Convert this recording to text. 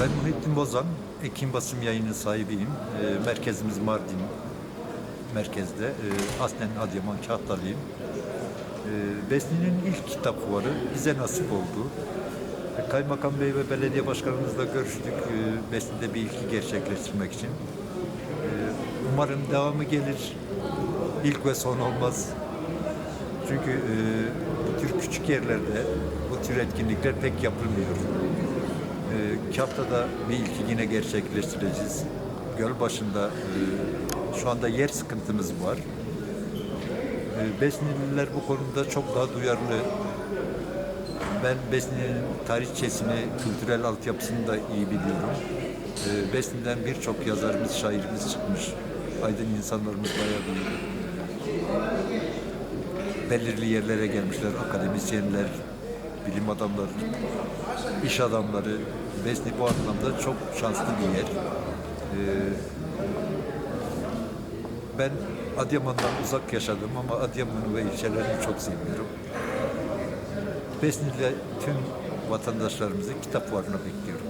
Ben Muhittin Bozan, Ekim Basım Yayını sahibiyim. Ee, merkezimiz Mardin merkezde. Ee, aslen Adıyaman Kahtalıyım. Ee, Besni'nin ilk kitap fuarı bize nasip oldu. Kaymakam Bey ve belediye başkanımızla görüştük. Ee, Besni'de bir ilki gerçekleştirmek için. Umarım devamı gelir. İlk ve son olmaz. Çünkü e, bu tür küçük yerlerde bu tür etkinlikler pek yapılmıyor. E, Kafta'da bir ilki yine gerçekleştireceğiz. Göl başında e, şu anda yer sıkıntımız var. E, Besnililer bu konuda çok daha duyarlı. Ben Besni'nin tarihçesini, kültürel altyapısını da iyi biliyorum. E, Besni'den birçok yazarımız, şairimiz çıkmış. Aydın insanlarımız bayağı bir belirli yerlere gelmişler. Akademisyenler, bilim adamları, iş adamları. Besni bu anlamda çok şanslı bir yer. Ee, ben Adıyaman'dan uzak yaşadım ama Adıyaman'ı ve ilçelerini çok seviyorum. Besni'yle tüm vatandaşlarımızı kitap fuarına bekliyorum.